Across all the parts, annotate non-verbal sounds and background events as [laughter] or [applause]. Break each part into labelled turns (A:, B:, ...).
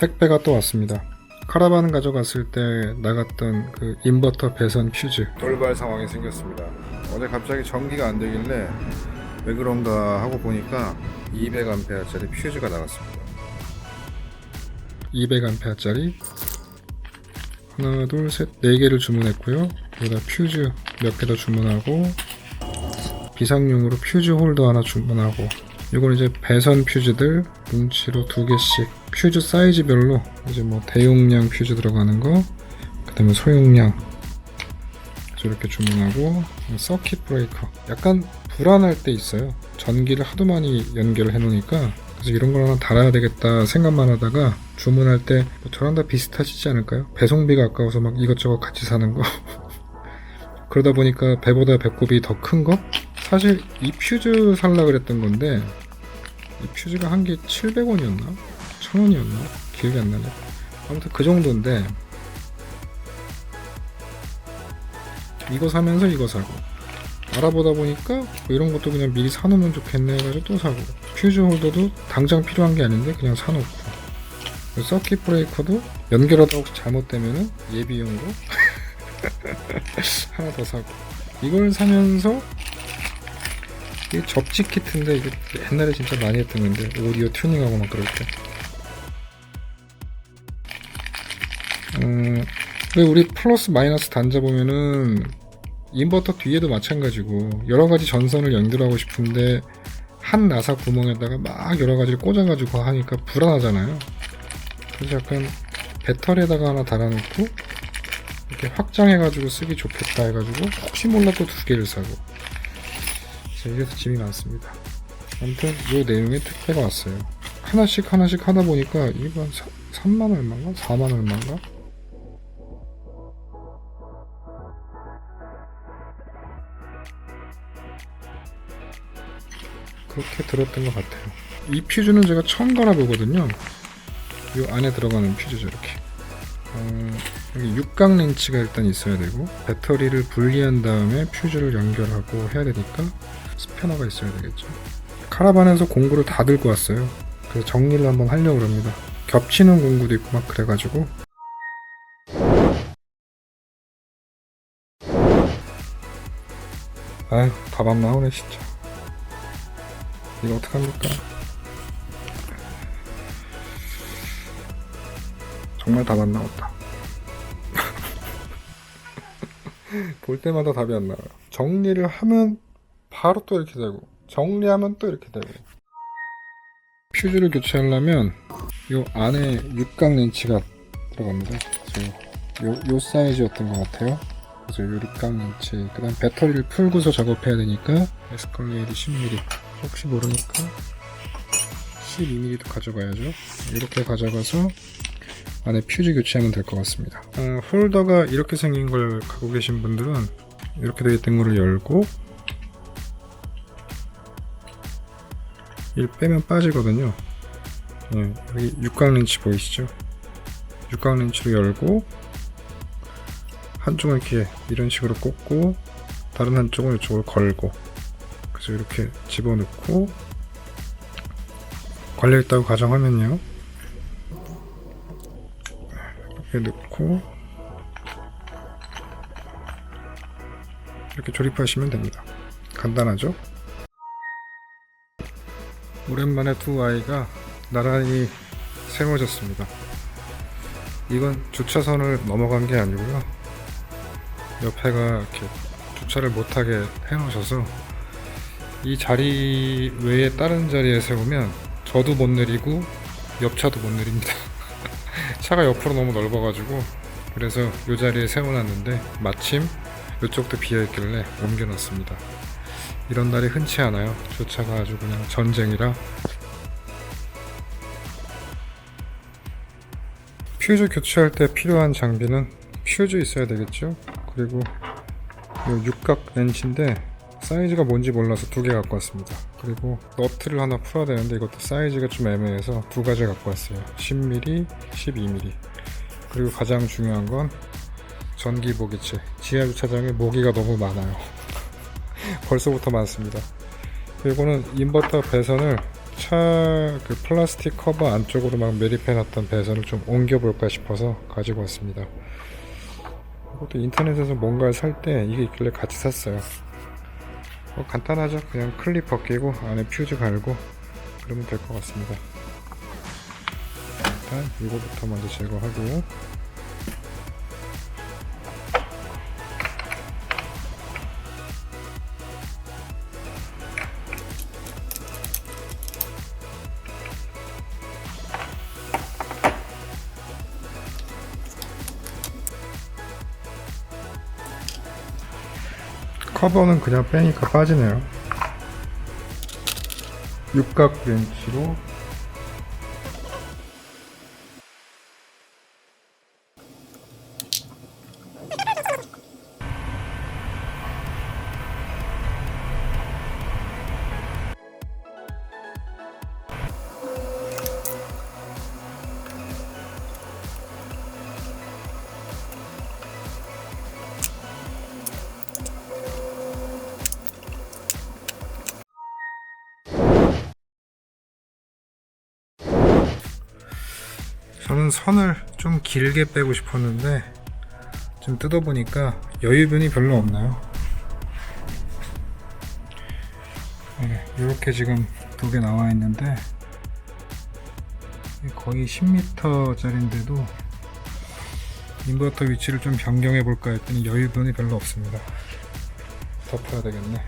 A: 택배가 또 왔습니다. 카라반 가져갔을 때 나갔던 그 인버터 배선 퓨즈 돌발 상황이 생겼습니다. 어제 갑자기 전기가 안 되길래 왜 그런가 하고 보니까 200A짜리 퓨즈가 나갔습니다. 200A짜리 하나 둘 셋 네 개를 주문했고요. 여기다 퓨즈 몇 개 더 주문하고 비상용으로 퓨즈 홀더 하나 주문하고 이건 이제 배선 퓨즈들 뭉치로 두 개씩 퓨즈 사이즈별로 이제 뭐 대용량 퓨즈 들어가는 거 그 다음에 소용량 그래서 이렇게 주문하고 서킷 브레이커 약간 불안할 때 있어요 전기를 하도 많이 연결을 해 놓으니까 그래서 이런 걸 하나 달아야 되겠다 생각만 하다가 주문할 때 뭐 저랑 다 비슷하시지 않을까요? 배송비가 아까워서 막 이것저것 같이 사는 거 [laughs] 그러다 보니까 배보다 배꼽이 더 큰 거? 사실 이 퓨즈 살라 그랬던 건데 이 퓨즈가 한 개 700원이었나? 1000원이었나? 기억이 안 나네. 아무튼 그 정도인데 이거 사면서 이거 사고 알아보다 보니까 뭐 이런 것도 그냥 미리 사놓으면 좋겠네 해가지고 또 사고 퓨즈 홀더도 당장 필요한 게 아닌데 그냥 사놓고 서킷 브레이커도 연결하다 혹시 잘못되면은 예비용으로 [laughs] 하나 더 사고 이걸 사면서 이 접지 키트인데 이게 옛날에 진짜 많이 했던 건데 오디오 튜닝하고 막 그럴 때 음, 우리 플러스 마이너스 단자 보면은 인버터 뒤에도 마찬가지고 여러 가지 전선을 연결하고 싶은데 한 나사 구멍에다가 막 여러 가지를 꽂아가지고 하니까 불안하잖아요. 그래서 약간 배터리에다가 하나 달아놓고 이렇게 확장해가지고 쓰기 좋겠다 해가지고 혹시 몰라 또 두 개를 사고 그래서 이래서 짐이 많습니다. 아무튼 이 내용의 택배가 왔어요. 하나씩 하나씩 하다 보니까 이거 한 3 만 얼마인가? 4만 얼마인가? 그렇게 들었던 것 같아요. 이 퓨즈는 제가 처음 갈아보거든요. 이 안에 들어가는 퓨즈죠, 이렇게. 어, 여기 육각 렌치가 일단 있어야 되고 배터리를 분리한 다음에 퓨즈를 연결하고 해야 되니까 스패너가 있어야 되겠죠. 카라반에서 공구를 다 들고 왔어요. 그래서 정리를 한번 하려고 합니다. 겹치는 공구도 있고 막 그래가지고 아휴 답 안 나오네 진짜 이거 어떡합니까? 정말 답 안 나왔다. [laughs] 볼 때마다 답이 안 나와요. 정리를 하면 바로 또 이렇게 되고 정리하면 또 이렇게 되고. 퓨즈를 교체하려면 요 안에 육각 렌치가 들어갑니다. 요, 요 사이즈였던 것 같아요. 그래서 요 육각 렌치 그 다음 배터리를 풀고서 작업해야 되니까 에스컬레이드 10mm 혹시 모르니까 12mm도 가져가야죠. 이렇게 가져가서 안에 퓨즈 교체하면 될 것 같습니다. 어, 홀더가 이렇게 생긴 걸 갖고 계신 분들은 이렇게 되어 있던 거를 열고 일 빼면 빠지거든요. 예, 여기 육각 렌치 보이시죠? 육각 렌치로 열고 한쪽은 이렇게 이런 식으로 꽂고 다른 한쪽은 이쪽으로 걸고 그래서 이렇게 집어넣고 걸려있다고 가정하면요. 이렇게 넣고 이렇게 조립하시면 됩니다. 간단하죠? 오랜만에 두 아이가 나란히 세워졌습니다. 이건 주차선을 넘어간 게 아니고요. 옆에가 이렇게 주차를 못하게 해놓으셔서 이 자리 외에 다른 자리에 세우면 저도 못 내리고 옆 차도 못 내립니다. [laughs] 차가 옆으로 너무 넓어가지고 그래서 이 자리에 세워놨는데 마침 이쪽도 비어있길래 옮겨놨습니다. 이런 날이 흔치 않아요. 주차가 아주 그냥 전쟁이라 퓨즈 교체할 때 필요한 장비는 퓨즈 있어야 되겠죠. 그리고 이 육각 렌치인데 사이즈가 뭔지 몰라서 두 개 갖고 왔습니다. 그리고 너트를 하나 풀어야 되는데 이것도 사이즈가 좀 애매해서 두 가지 갖고 왔어요. 10mm, 12mm. 그리고 가장 중요한 건 전기 모기체. 지하 주차장에 모기가 너무 많아요. [laughs] 벌써부터 많습니다. 이거는 인버터 배선을 차그 플라스틱 커버 안쪽으로 막 매립해놨던 배선을 좀 옮겨볼까 싶어서 가지고 왔습니다. 이것도 인터넷에서 뭔가를 살 때 이게 있길래 같이 샀어요. 뭐 간단하죠. 그냥 클립 벗기고 안에 퓨즈 갈고 그러면 될 것 같습니다. 일단 이거부터 먼저 제거하고 커버는 그냥 빼니까 빠지네요. 육각 렌치로 저는 선을 좀 길게 빼고 싶었는데 좀 뜯어보니까 여유변이 별로 없나요? 이렇게 지금 두 개 나와 있는데 거의 10m짜리인데도 인버터 위치를 좀 변경해 볼까 했더니 여유변이 별로 없습니다. 덮어야 되겠네.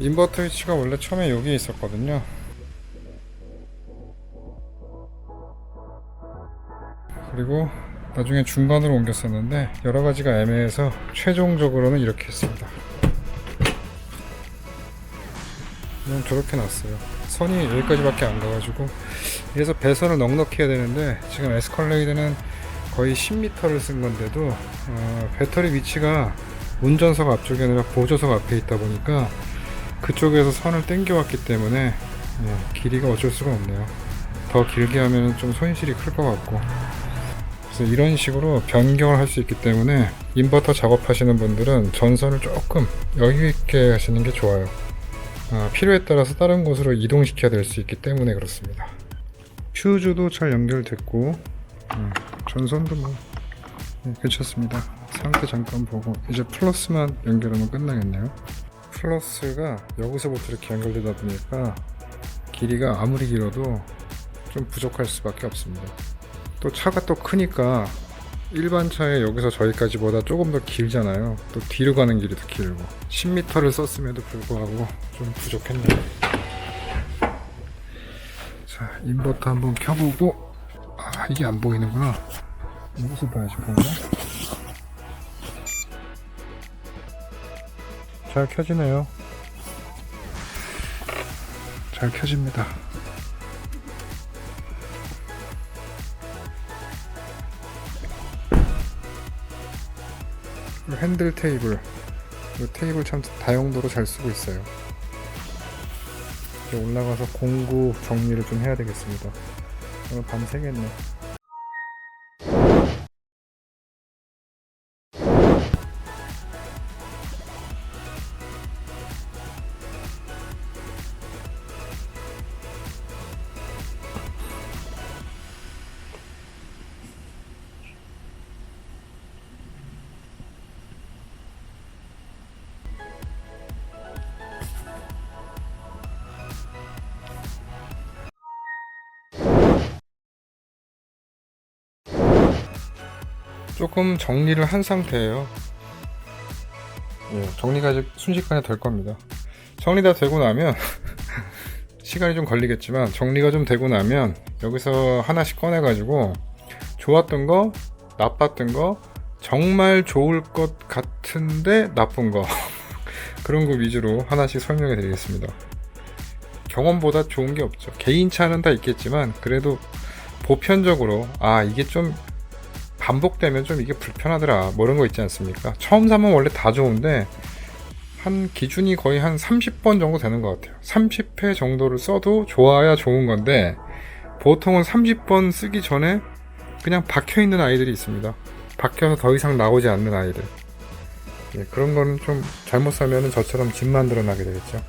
A: 인버터 위치가 원래 처음에 여기 있었거든요. 그리고 나중에 중간으로 옮겼었는데 여러 가지가 애매해서 최종적으로는 이렇게 했습니다. 그냥 저렇게 놨어요. 선이 여기까지밖에 안 가가지고 그래서 배선을 넉넉히 해야 되는데 지금 에스컬레이드는 거의 10m를 쓴 건데도 어, 배터리 위치가 운전석 앞쪽이 아니라 보조석 앞에 있다 보니까 그쪽에서 선을 당겨왔기 때문에 예, 길이가 어쩔 수가 없네요. 더 길게 하면 좀 손실이 클 것 같고 그래서 이런 식으로 변경을 할 수 있기 때문에 인버터 작업하시는 분들은 전선을 조금 여유 있게 하시는 게 좋아요. 아, 필요에 따라서 다른 곳으로 이동시켜야 될 수 있기 때문에 그렇습니다. 퓨즈도 잘 연결됐고 음, 전선도 뭐 네, 괜찮습니다. 상태 잠깐 보고 이제 플러스만 연결하면 끝나겠네요. 플러스가 여기서부터 이렇게 연결되다 보니까 길이가 아무리 길어도 좀 부족할 수밖에 없습니다. 또 차가 또 크니까 일반 차에 여기서 저기까지보다 조금 더 길잖아요. 또 뒤로 가는 길이 더 길고 10m를 썼음에도 불구하고 좀 부족했네요. 자 인버터 한번 켜보고 아 이게 안 보이는구나. 이것을 봐야지 보이나? 잘 켜지네요. 잘 켜집니다. 핸들 테이블. 이 테이블 참 다용도로 잘 쓰고 있어요. 올라가서 공구 정리를 좀 해야 되겠습니다. 오늘 밤 새겠네 조금 정리를 한 상태예요. 예, 정리가 아직 순식간에 될 겁니다. 정리 다 되고 나면 [laughs] 시간이 좀 걸리겠지만 정리가 좀 되고 나면 여기서 하나씩 꺼내 가지고 좋았던 거 나빴던 거 정말 좋을 것 같은데 나쁜 거 [laughs] 그런 거 위주로 하나씩 설명해 드리겠습니다. 경험보다 좋은 게 없죠. 개인 차는 다 있겠지만 그래도 보편적으로 아 이게 좀 반복되면 좀 이게 불편하더라. 뭐 이런 거 있지 않습니까? 처음 사면 원래 다 좋은데 한 기준이 거의 한 30번 정도 되는 것 같아요. 30회 정도를 써도 좋아야 좋은 건데 보통은 30번 쓰기 전에 그냥 박혀 있는 아이들이 있습니다. 박혀서 더 이상 나오지 않는 아이들. 예, 그런 거는 좀 잘못 사면은 저처럼 집 만들어 나게 되겠죠